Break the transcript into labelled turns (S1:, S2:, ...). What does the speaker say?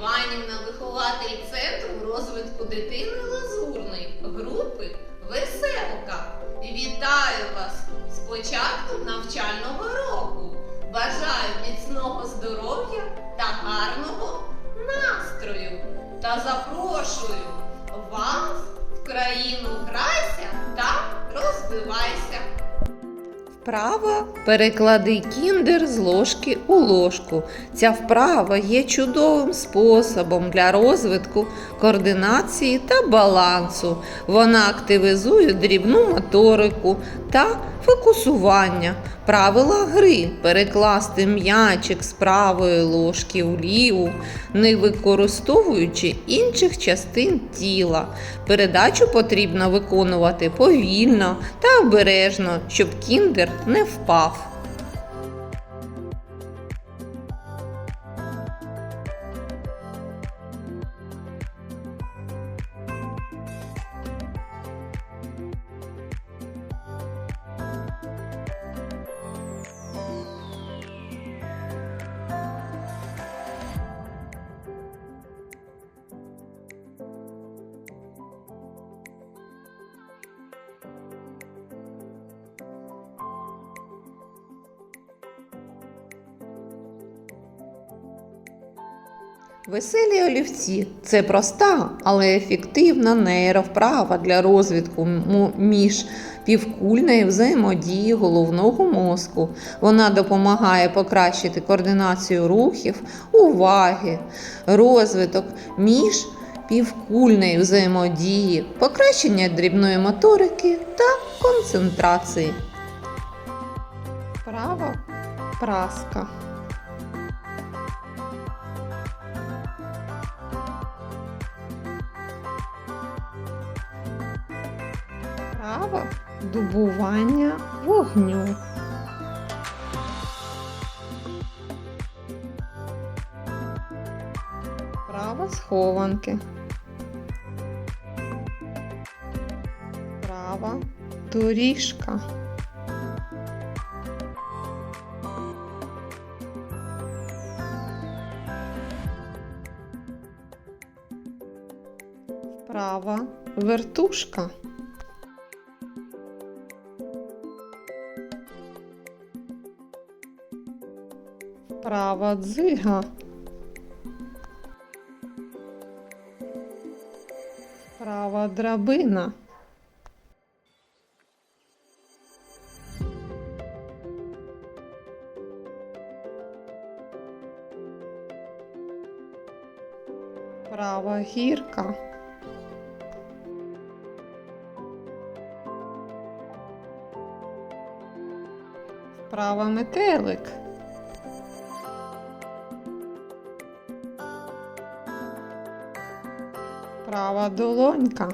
S1: Іванівна, вихователь центру розвитку дитини Лазурної групи Веселка. Вітаю вас з початком навчального року. Бажаю міцного здоров'я та гарного настрою. Та запрошую вас в країну грайся та розвивайся.
S2: Вправа переклади кіндер з ложки у ложку. Ця вправа є чудовим способом для розвитку координації та балансу. Вона активізує дрібну моторику та фокусування. Правила гри перекласти м'ячик з правої ложки в ліву, не використовуючи інших частин тіла. Передачу потрібно виконувати повільно та обережно, щоб кіндер не впав. Веселі олівці це проста, але ефективна нейровправа для розвитку між півкульної взаємодії головного мозку. Вона допомагає покращити координацію рухів, уваги, розвиток між півкульної взаємодії, покращення дрібної моторики та концентрації. Права праска. Право дубування вогню. Право схованки. Права доріжка. Права вертушка. Права дзига. Права драбина. Права гірка. Права метелик. Права долонька.